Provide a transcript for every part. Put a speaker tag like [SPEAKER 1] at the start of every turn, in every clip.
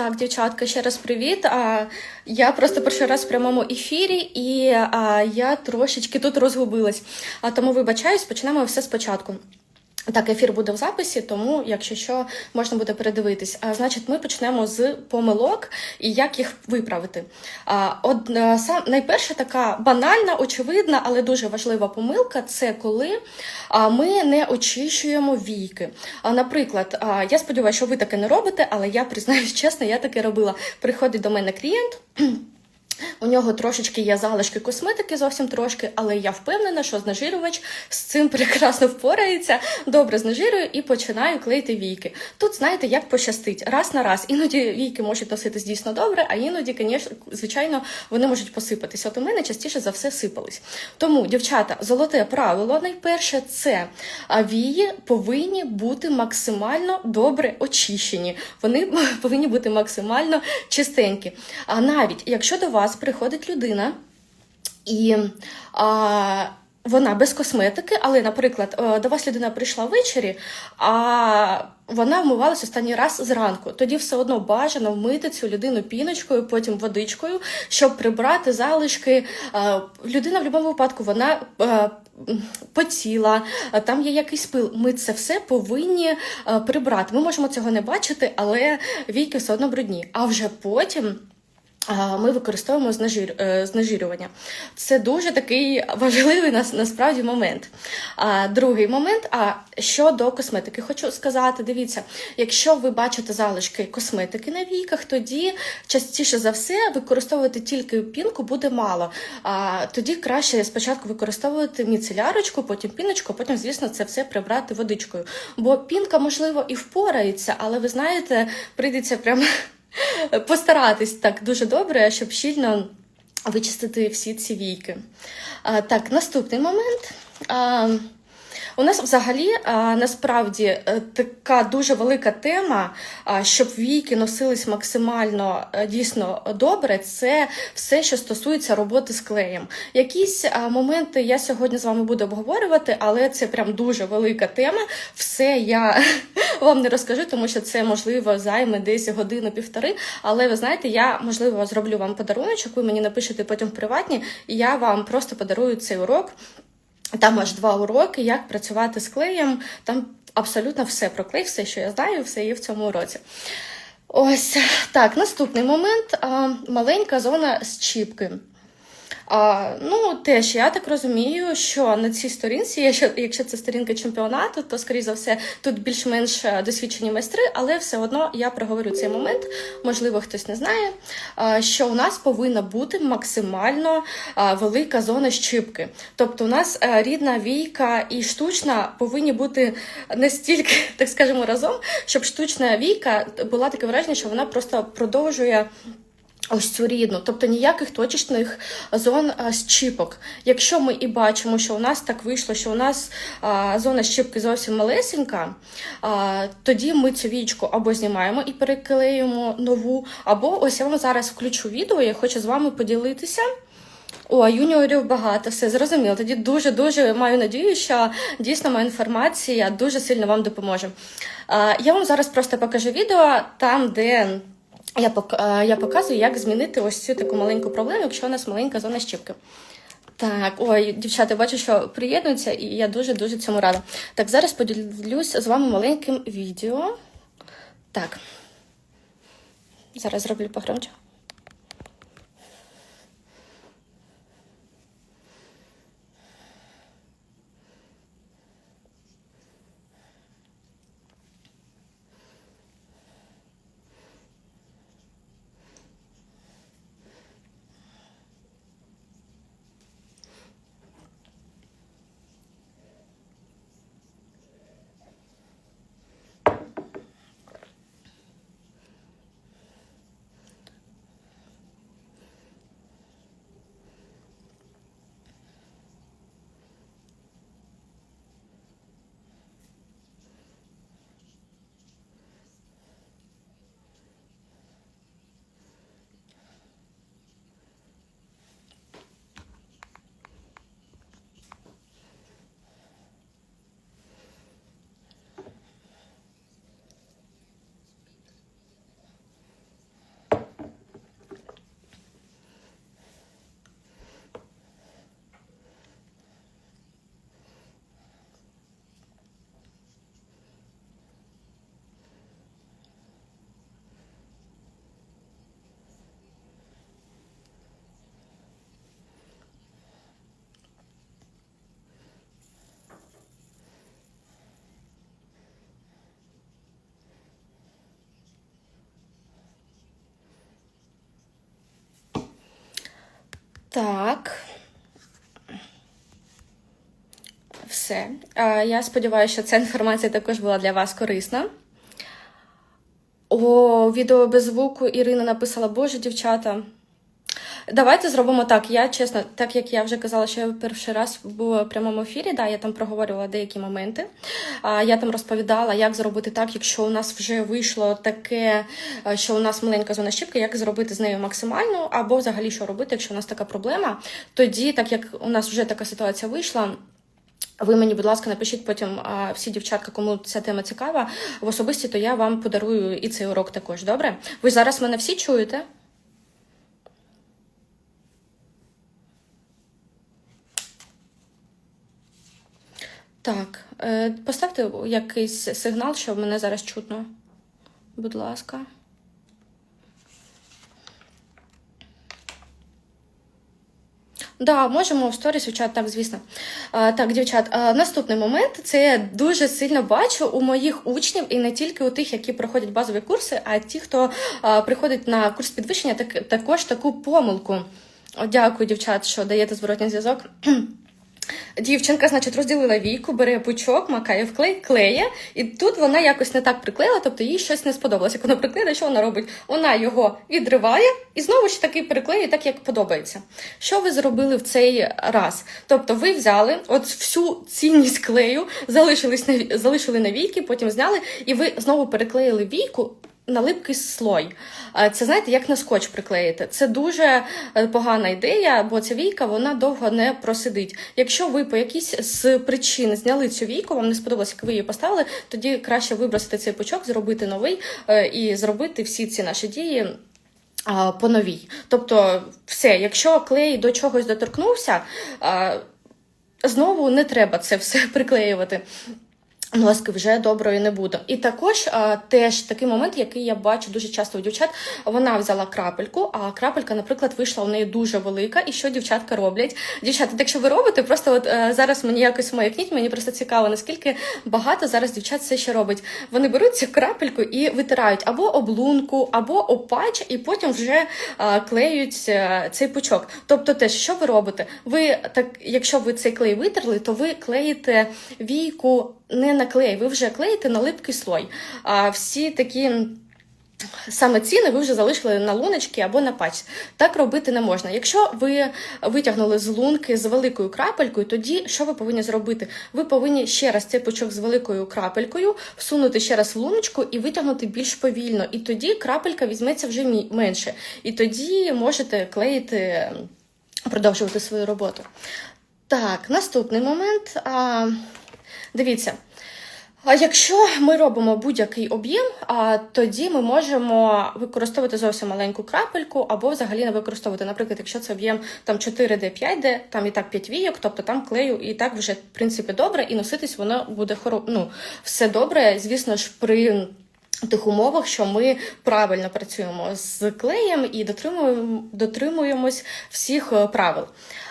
[SPEAKER 1] Так, дівчатка, ще раз привіт. А, я просто перший раз в прямому ефірі, і а, я трошечки тут розгубилась. А тому вибачаюсь, почнемо все спочатку. Так, ефір буде в записі, тому, якщо що, можна буде передивитись. А значить, ми почнемо з помилок і як їх виправити. А, од, сам найперша така банальна, очевидна, але дуже важлива помилка це коли а, ми не очищуємо війки. А, наприклад, а, я сподіваюся, що ви таке не робите, але я признаюсь чесно, я таке робила. Приходить до мене клієнт. У нього трошечки є залишки косметики, зовсім трошки, але я впевнена, що знежирювач з цим прекрасно впорається. Добре знежирюю і починаю клеїти війки. Тут, знаєте, як пощастить, раз на раз. Іноді війки можуть носитись дійсно добре, а іноді, звичайно, вони можуть посипатись. От у мене частіше за все сипались. Тому, дівчата, золоте правило найперше це вії повинні бути максимально добре очищені. Вони повинні бути максимально чистенькі. А навіть якщо до вас приходить людина і а, вона без косметики, але, наприклад, е, до вас людина прийшла ввечері, а вона вмивалася останній раз зранку. Тоді все одно бажано вмити цю людину піночкою, потім водичкою, щоб прибрати залишки. Е, Людина в будь-якому випадку вона. е, Потіла, там є якийсь пил. Ми це все повинні прибрати. Ми можемо цього не бачити, але війки все одно брудні. А вже потім. Ми використовуємо знежир... е, знежирювання. Це дуже такий важливий нас насправді момент. А, Другий момент, а щодо косметики, хочу сказати: дивіться, якщо ви бачите залишки косметики на війках, тоді частіше за все використовувати тільки пінку буде мало. А тоді краще спочатку використовувати міцелярочку, потім піночку, потім, звісно, це все прибрати водичкою. Бо пінка, можливо, і впорається, але ви знаєте, прийдеться прямо постаратись так дуже добре, щоб щільно вичистити всі ці війки. Так, наступний момент. У нас взагалі насправді е, така дуже велика тема, щоб війки носились максимально е, дійсно добре. Це все, що стосується роботи з клеєм. Якісь моменти я сьогодні з вами буду обговорювати, але це прям дуже велика тема. Все я вам не розкажу, тому що це можливо займе десь годину-півтори. Але ви знаєте, я можливо зроблю вам подарунок, ви мені напишете потім в приватні, і я вам просто подарую цей урок. Там аж два уроки, як працювати з клеєм. Там абсолютно все про клей, все, що я знаю, все є в цьому уроці. Ось так, наступний момент маленька зона щіпки. А, Ну, теж я так розумію, що на цій сторінці, якщо, це сторінка чемпіонату, то, скоріше за все, тут більш-менш е, досвідчені майстри, але все одно я проговорю цей момент, можливо, хтось не знає, що у нас повинна бути максимально велика зона щипки. Тобто, у нас е, рідна війка і штучна повинні бути настільки, так скажемо, разом, щоб штучна війка була таке враження, що вона просто продовжує. Ось цю рідну, тобто ніяких точечних зон щіпок. Якщо ми і бачимо, що у нас так вийшло, що у нас а, зона щіпки зовсім малесенька, а, тоді ми цю вічку або знімаємо і переклеюємо нову, або ось я вам зараз включу відео, я хочу з вами поділитися. О, юніорів багато, все зрозуміло. Тоді дуже-дуже маю надію, що дійсно моя інформація дуже сильно вам допоможе. А, я вам зараз просто покажу відео там, де. Я е, я показую, як змінити ось цю таку маленьку проблему, якщо у нас маленька зона щіпки. Так, ой, дівчата, бачу, що приєднуються, і я дуже-дуже цьому рада. Так, зараз поділюсь з вами маленьким відео. Так. Зараз зроблю погромче. Так. Все. Я сподіваюся, що ця інформація також була для вас корисна. О, відео без звуку Ірина написала: Боже, дівчата. Давайте зробимо так. Я чесно, так як я вже казала, що я перший раз була в прямому ефірі, да, я там проговорювала деякі моменти. А, Я там розповідала, як зробити так, якщо у нас вже вийшло таке, е, що у нас маленька зона щіпки, як зробити з нею максимально, або взагалі що робити, якщо у нас така проблема. Тоді, так як у нас вже така ситуація вийшла. Ви мені, будь ласка, напишіть потім а, всі дівчатка, кому ця тема цікава, в особисті, то я вам подарую і цей урок також. Добре? Ви зараз мене всі чуєте? Так, е, поставте якийсь сигнал, що мене зараз чутно. Будь ласка. Да, можемо в сторіс, в чат, так, звісно. А, так, дівчат, а, наступний момент це я дуже сильно бачу у моїх учнів, і не тільки у тих, які проходять базові курси, а ті, хто а, приходить на курс підвищення, так, також таку помилку. Дякую, дівчат, що даєте зворотній зв'язок. Дівчинка, значить, розділила війку, бере пучок, макає в клей, клеє, і тут вона якось не так приклеїла, тобто їй щось не сподобалося. Як вона приклеїла, що вона робить? Вона його відриває і знову ж таки приклеює так, як подобається. Що ви зробили в цей раз? Тобто ви взяли от всю цінність клею, залишились на, залишили на війки, потім зняли, і ви знову переклеїли війку на липкий слой. Це знаєте, як на скотч приклеїти. Це дуже е, погана ідея, бо ця війка вона довго не просидить. Якщо ви по якійсь з причин зняли цю війку, вам не сподобалось, як ви її поставили, тоді краще вибросити цей пучок, зробити новий е, і зробити всі ці наші дії. По новій. Тобто, все, якщо клей до чогось доторкнувся, знову не треба це все приклеювати. Ласки вже доброю не буду. І також а, теж такий момент, який я бачу дуже часто у дівчат. Вона взяла крапельку, а крапелька, наприклад, вийшла у неї дуже велика. І що дівчатка роблять? Дівчата, якщо ви робите, просто от а, зараз мені якось маякніть, мені просто цікаво, наскільки багато зараз дівчат все ще робить. Вони беруть цю крапельку і витирають або облунку, або опач, і потім вже а, клеють а, цей пучок. Тобто, теж, що ви робите? Ви так, якщо ви цей клей витерли, то ви клеїте війку не на клей, ви вже клеїте на липкий слой. А всі такі. Саме ціни ви вже залишили на луночки або на пач. Так робити не можна. Якщо ви витягнули з лунки з великою крапелькою, тоді що ви повинні зробити? Ви повинні ще раз цей пучок з великою крапелькою всунути ще раз в луночку і витягнути більш повільно. І тоді крапелька візьметься вже менше. І тоді можете клеїти, продовжувати свою роботу. Так, наступний момент. Дивіться. А якщо ми робимо будь-який об'єм, а тоді ми можемо використовувати зовсім маленьку крапельку, або взагалі не використовувати. Наприклад, якщо це об'єм там 4D, 5D, там і так 5 війок, тобто там клею і так вже в принципі добре, і носитись воно буде хоро... ну, все добре, звісно ж, при. Тих умовах, що ми правильно працюємо з клеєм і дотримуємо, дотримуємось всіх правил.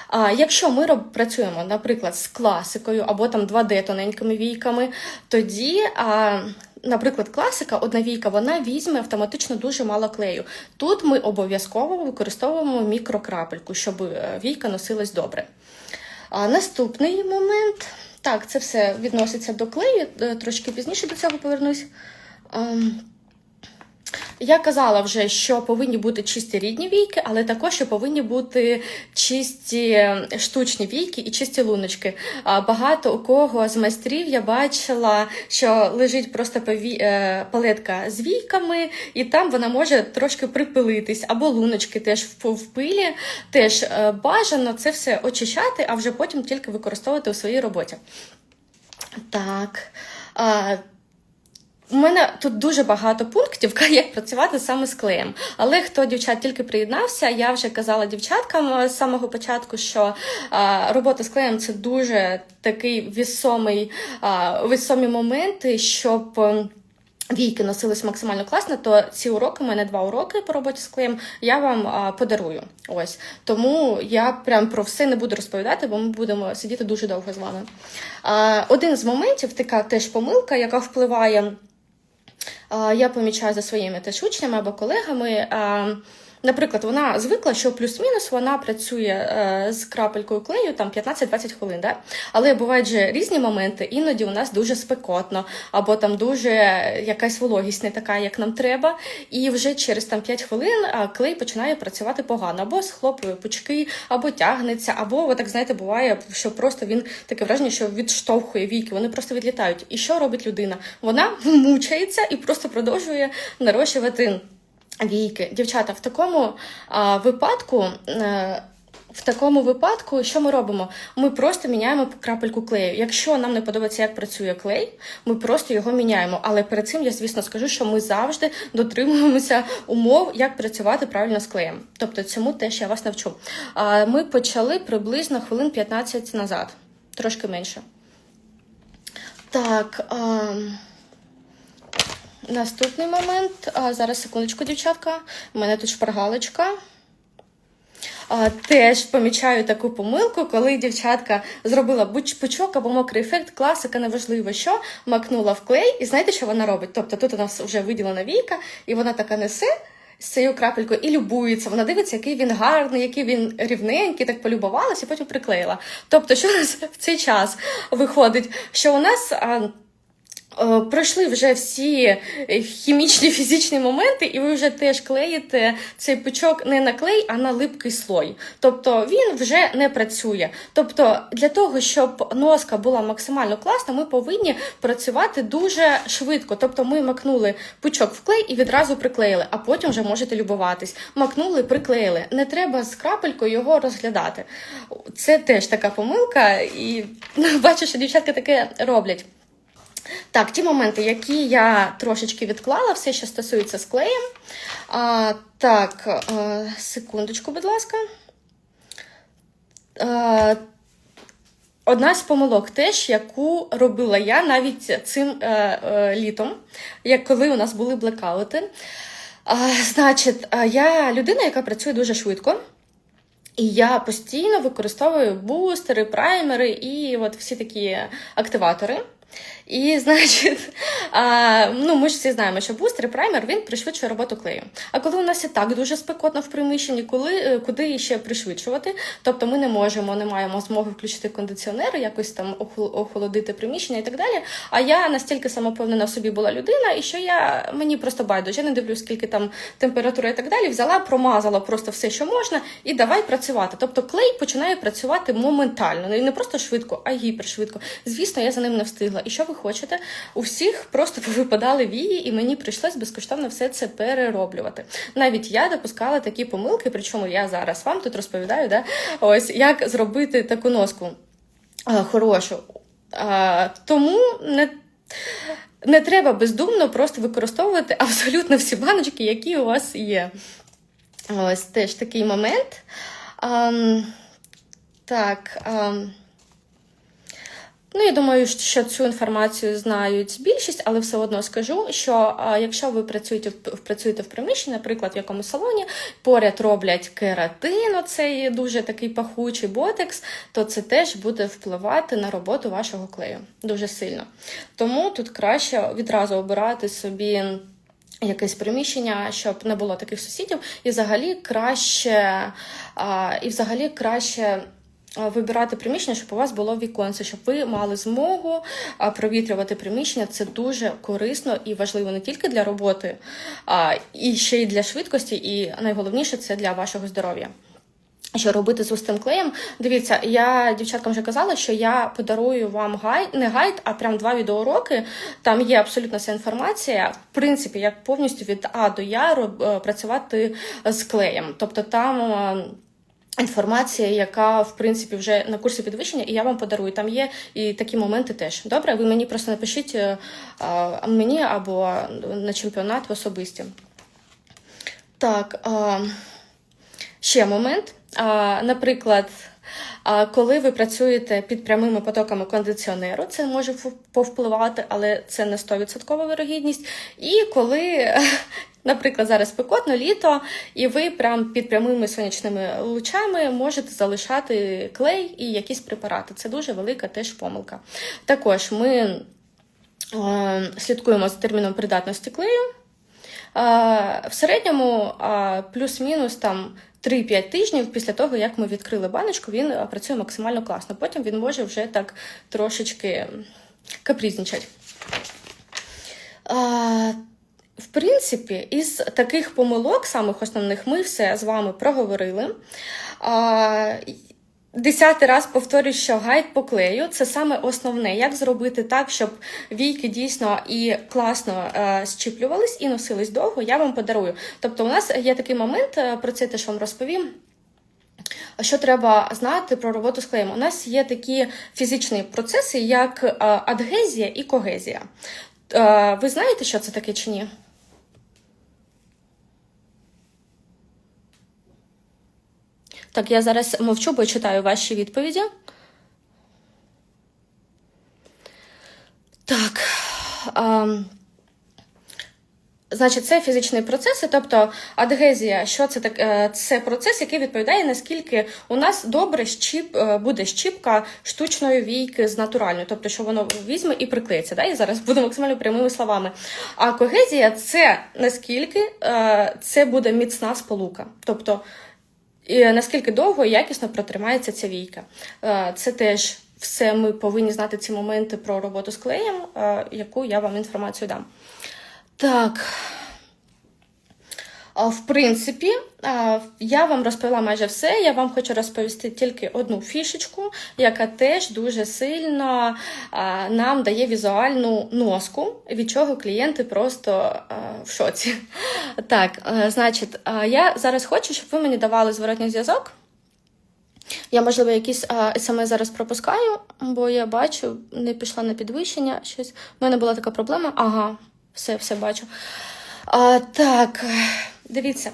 [SPEAKER 1] А якщо ми роб, працюємо, наприклад, з класикою або там 2D тоненькими війками, тоді. А, Наприклад, класика, одна війка, вона візьме автоматично дуже мало клею. Тут ми обов'язково використовуємо мікрокрапельку, щоб е, війка носилась добре. А Наступний момент, так, це все відноситься до клею, е, трошки пізніше до цього повернусь. Я казала вже, що повинні бути чисті рідні війки, але також що повинні бути чисті штучні війки і чисті луночки. Багато у кого з майстрів я бачила, що лежить просто е, палетка з війками, і там вона може трошки припилитись, або луночки теж в пилі. Теж е, бажано це все очищати, а вже потім тільки використовувати у своїй роботі. Так. У мене тут дуже багато пунктів, як працювати саме з клеєм. Але хто дівчат тільки приєднався, я вже казала дівчаткам е, з самого початку, що а, робота з клеєм це дуже такий вісомий, а, вісомі моменти, щоб. Е, війки носились максимально класно, то ці уроки, у мене два уроки по роботі з клеєм, я вам а, подарую. Ось тому я прям про все не буду розповідати, бо ми будемо сидіти дуже довго з вами. А, Один з моментів, така теж помилка, яка впливає я помічаю за своїми теж учнями або колегами. Наприклад, вона звикла, що плюс-мінус вона працює е, з крапелькою клею там 15-20 хвилин. Да? Але бувають же різні моменти, іноді у нас дуже спекотно, або там дуже якась вологість не така, як нам треба. І вже через там 5 хвилин клей починає працювати погано, або схлопує пучки, або тягнеться, або так знаєте, буває, що просто він таке враження, що відштовхує віки, вони просто відлітають. І що робить людина? Вона мучається і просто продовжує нарощувати. Війки, дівчата, в такому а, випадку. е, В такому випадку, що ми робимо? Ми просто міняємо крапельку клею. Якщо нам не подобається, як працює клей, ми просто його міняємо. Але перед цим я, звісно, скажу, що ми завжди дотримуємося умов, як працювати правильно з клеєм. Тобто, цьому теж я вас навчу. А, Ми почали приблизно хвилин 15 назад, трошки менше. Так. А... Наступний момент. А, зараз секундочку, дівчатка. У мене тут шпаргалочка. А, теж помічаю таку помилку, коли дівчатка зробила пучок або мокрий ефект, класика, неважливо що, макнула в клей, і знаєте, що вона робить? Тобто тут у нас вже виділена війка, і вона така несе з цією крапелькою і любується. Вона дивиться, який він гарний, який він рівненький, так полюбувалася, і потім приклеїла. Тобто, що у нас в цей час виходить? Що у нас. А, Пройшли вже всі хімічні фізичні моменти, і ви вже теж клеїте цей пучок не на клей, а на липкий слой. Тобто він вже не працює. Тобто, для того, щоб носка була максимально класна, ми повинні працювати дуже швидко. Тобто, ми макнули пучок в клей і відразу приклеїли, а потім вже можете любуватись. Макнули, приклеїли. Не треба з крапелькою його розглядати. Це теж така помилка, і бачу, що дівчатка таке роблять. Так, ті моменти, які я трошечки відклала, все, що стосується з клеєм. А, Так, а, секундочку, будь ласка. А, Одна з помилок теж, яку робила я навіть цим е, е, літом, як коли у нас були блекаути. А, Значить, я людина, яка працює дуже швидко. І я постійно використовую бустери, праймери і от всі такі активатори. І, значить, а, ну ми ж всі знаємо, що бустер і праймер він пришвидшує роботу клею. А коли у нас і так дуже спекотно в приміщенні, коли е, куди ще пришвидшувати? Тобто ми не можемо, не маємо змоги включити кондиціонер, якось там охолодити приміщення і так далі. А я настільки самопевнена в собі була людина, і що я мені просто байдуже, я не дивлюсь, скільки там температура і так далі. Взяла, промазала просто все, що можна, і давай працювати. Тобто клей починає працювати моментально, І не просто швидко, а гіпершвидко. Звісно, я за ним не встигла. І що ви хочете? У всіх просто повипадали вії, і мені прийшлось безкоштовно все це перероблювати. Навіть я допускала такі помилки, причому я зараз вам тут розповідаю, да, ось як зробити таку носку а, хорошу. А, Тому не. Не треба бездумно просто використовувати абсолютно всі баночки, які у вас є. Ось теж такий момент. А, так. А, Ну, я думаю, що цю інформацію знають більшість, але все одно скажу, що якщо ви працюєте працюєте в приміщенні, наприклад, в якомусь салоні, поряд роблять кератин, оцей дуже такий пахучий ботекс, то це теж буде впливати на роботу вашого клею дуже сильно. Тому тут краще відразу обирати собі. Якесь приміщення, щоб не було таких сусідів, і взагалі краще, і взагалі краще вибирати приміщення, щоб у вас було віконце, щоб ви мали змогу провітрювати приміщення. Це дуже корисно і важливо не тільки для роботи, а і ще й для швидкості, і найголовніше це для вашого здоров'я. Що робити з густим клеєм? Дивіться, я дівчаткам вже казала, що я подарую вам гайд, не гайд, а прям два відеоуроки. Там є абсолютно вся інформація, в принципі, як повністю від А до Я е, працювати з клеєм. Тобто там інформація, яка в принципі вже на курсі підвищення, і я вам подарую. Там є і такі моменти теж. Добре, ви мені просто напишіть е, а, мені або на чемпіонат в особисті. Так, а, ще момент. А, Наприклад. А коли ви працюєте під прямими потоками кондиціонеру, це може повпливати, але це не 100% вирогідність. І коли Наприклад, зараз спекотно літо, і ви прям під прямими сонячними лучами можете залишати клей і якісь препарати. Це дуже велика теж помилка. Також ми е, слідкуємо за терміном придатності клею. В середньому плюс-мінус там 3-5 тижнів після того, як ми відкрили баночку, він працює максимально класно. Потім він може вже так трошечки капризничати. А, В принципі, із таких помилок, самих основних, ми все з вами проговорили. Десятий раз повторюю, що гайд по клею це саме основне, як зробити так, щоб війки дійсно і класно е, щіплювались і носились довго, я вам подарую. Тобто, у нас є такий момент, е, про це теж вам розповім. Що треба знати про роботу з клеєм? У нас є такі фізичні процеси, як е, адгезія і когезія. Е, ви знаєте, що це таке чи ні? Так, я зараз мовчу, бо читаю ваші відповіді. Так. А, Значить, це фізичні процеси, тобто адгезія, що це так? е, Це процес, який відповідає, наскільки у нас добре щіп, е, буде щіпка штучної війки з натуральної, тобто, що воно візьме і приклеїться. Да? І зараз буду максимально прямими словами. А когезія це наскільки е, це буде міцна сполука. Тобто і наскільки довго і якісно протримається ця війка. Е, Це теж все ми повинні знати ці моменти про роботу з клеєм, е, яку я вам інформацію дам. Так. В принципі, я вам розповіла майже все. Я вам хочу розповісти тільки одну фішечку, яка теж дуже сильно нам дає візуальну носку, від чого клієнти просто в шоці. Так, значить, я зараз хочу, щоб ви мені давали зворотній зв'язок. Я, можливо, якісь смс зараз пропускаю, бо я бачу, не пішла на підвищення. Щось. У мене була така проблема. Ага, все, все бачу. А, Так, дивіться.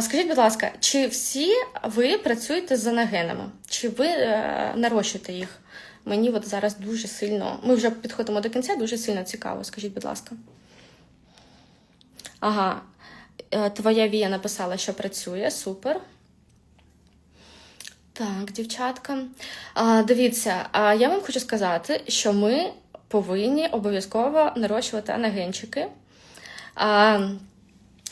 [SPEAKER 1] Скажіть, будь ласка, чи всі ви працюєте з анагенами? Чи ви е, нарощуєте їх? Мені от зараз дуже сильно. Ми вже підходимо до кінця, дуже сильно цікаво. Скажіть, будь ласка. Ага, е, твоя Вія написала, що працює, супер. Так, дівчатка. А, Дивіться, а я вам хочу сказати, що ми повинні обов'язково нарощувати анагенчики. А,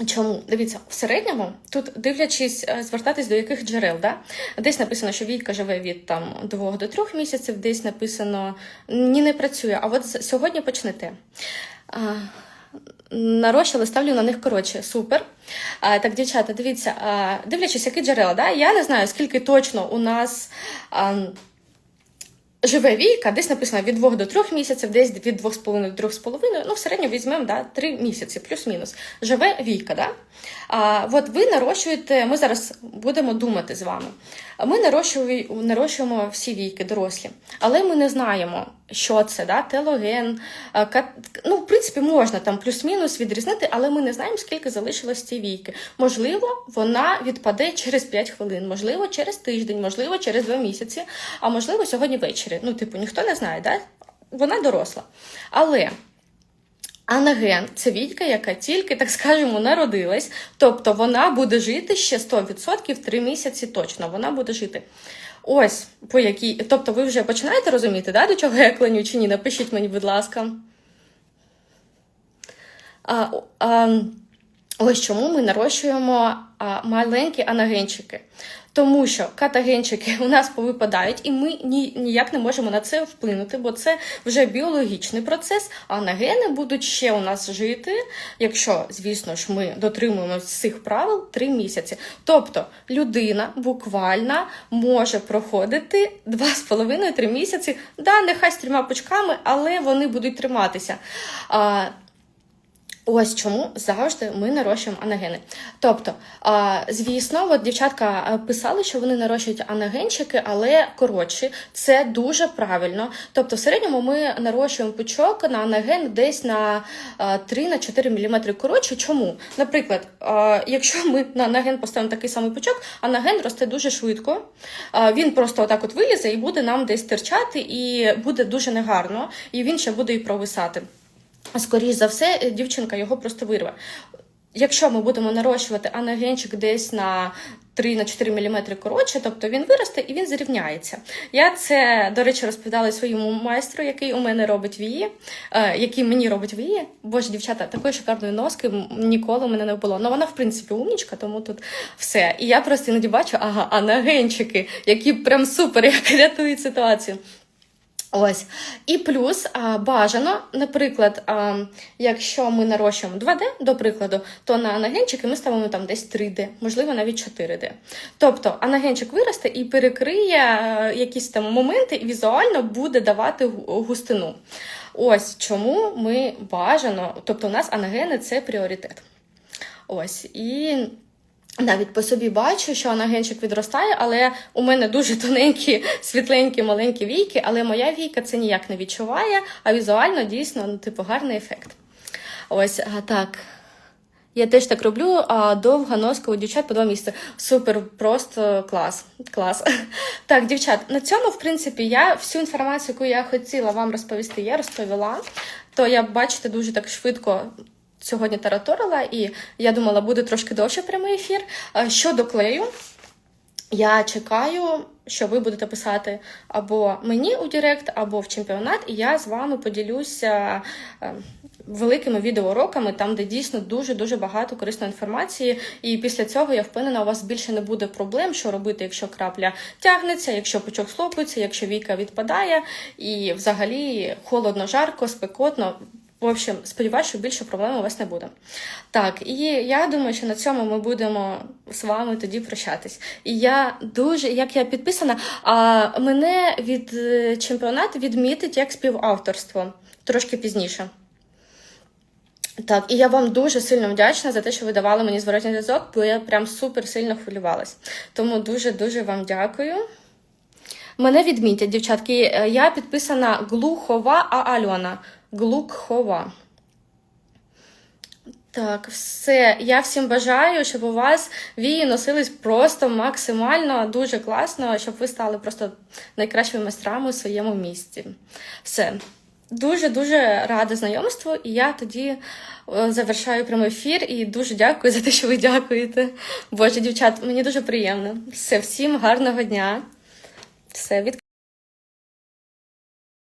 [SPEAKER 1] Чому? Дивіться, в середньому, тут дивлячись, е, звертатись до яких джерел, да? десь написано, що війка живе від там, 2 до 3 місяців, десь написано ні, не працює. А от сьогодні почнете. А, нарощили, ставлю на них коротше. Супер. А, так, дівчата, дивіться, а, дивлячись, які джерела, да? я не знаю, скільки точно у нас. А, Живе війка, десь написано від 2 до 3 місяців, десь від 2,5 до 3,5, ну в середньому візьмемо да, 3 місяці, плюс-мінус. Живе війка. Да? От ви нарощуєте, ми зараз будемо думати з вами. Ми нарощуємо, всі війки дорослі, але ми не знаємо, що це, да? телоген. кат... Ну, в принципі, можна там плюс-мінус відрізнити, але ми не знаємо, скільки залишилось цієї війки. Можливо, вона відпаде через 5 хвилин, можливо, через тиждень, можливо, через 2 місяці, а можливо, сьогодні ввечері. Ну, типу, ніхто не знає, да? вона доросла. Але. Анаген це війка, яка тільки, так скажемо, народилась. Тобто вона буде жити ще 100% 3 місяці точно. Вона буде жити. Ось по якій. Тобто, ви вже починаєте розуміти, да, до чого я клоню чи ні? Напишіть мені, будь ласка. А, а, ось чому ми нарощуємо маленькі анагенчики. Тому що катагенчики у нас повипадають, і ми ні, ніяк не можемо на це вплинути, бо це вже біологічний процес, а анагени будуть ще у нас жити, якщо, звісно ж, ми дотримуємося цих правил 3 місяці. Тобто людина буквально може проходити 2,5-3 місяці, да, нехай з трьома пучками, але вони будуть триматися. Ось чому завжди ми нарощуємо анагени. Тобто, звісно, от дівчатка писали, що вони нарощують анагенчики, але коротші. Це дуже правильно. Тобто, в середньому ми нарощуємо пучок на анаген десь на 3-4 мм коротше. Чому? Наприклад, якщо ми на анаген поставимо такий самий пучок, анаген росте дуже швидко. Він просто отак от вилізе і буде нам десь терчати, і буде дуже негарно, і він ще буде і провисати. Скоріш за все, дівчинка його просто вирве. якщо ми будемо нарощувати анагенчик десь на 3 на 4 мм коротше, тобто він виросте і він зрівняється. Я це, до речі, розповідала своєму майстру, який у мене робить вії, е, який мені робить вії. Боже, дівчата, такої шикарної носки ніколи у мене не було. Ну вона, в принципі, умнічка, тому тут все. І я просто іноді бачу, ага, анагенчики, які прям супер, як рятують ситуацію. Ось. І плюс бажано, наприклад, якщо ми нарощуємо 2D, до прикладу, то на анагенчики ми ставимо там десь 3D, можливо, навіть 4D. Тобто анагенчик виросте і перекриє е, якісь там моменти, і візуально буде давати густину. Ось чому ми бажано, тобто у нас анагени це пріоритет. Ось. І навіть по собі бачу, що анагенчик відростає, але у мене дуже тоненькі, світленькі, маленькі війки, але моя війка це ніяк не відчуває, а візуально дійсно ну, типу, гарний ефект. Ось а, так. Я теж так роблю, а довга носка у дівчат по два місяці. Супер, просто клас. клас. Так, дівчат, на цьому, в принципі, я всю інформацію, яку я хотіла вам розповісти, я розповіла. То я, бачите, дуже так швидко сьогодні тараторила, і я думала, буде трошки довше прямий ефір. Щодо клею, я чекаю, що ви будете писати або мені у Директ, або в чемпіонат, і я з вами поділюся е, великими відеоуроками, там, де дійсно дуже-дуже багато корисної інформації. І після цього я впевнена, у вас більше не буде проблем, що робити, якщо крапля тягнеться, якщо пучок слопується, якщо віка відпадає, і взагалі холодно, жарко, спекотно. В общем, сподіваюся, що більше проблем у вас не буде. Так, і я думаю, що на цьому ми будемо з вами тоді прощатись. І я дуже, як я підписана, а мене від е, чемпіонату відмітить як співавторство трошки пізніше. Так, і я вам дуже сильно вдячна за те, що ви давали мені зворотній зв'язок, бо я прям супер сильно хвилювалась. Тому дуже-дуже вам дякую. Мене відмітять, дівчатки. е, Я підписана Глухова А Альона. Глухова. Так, все. Я всім бажаю, щоб у вас вії носились просто максимально дуже класно, щоб ви стали просто найкращими майстрами у своєму місці. Все. Дуже дуже рада знайомству, і я тоді е, завершаю прямий ефір і дуже дякую за те, що ви дякуєте. Боже, дівчат, мені дуже приємно. Все, всім гарного дня. Все, від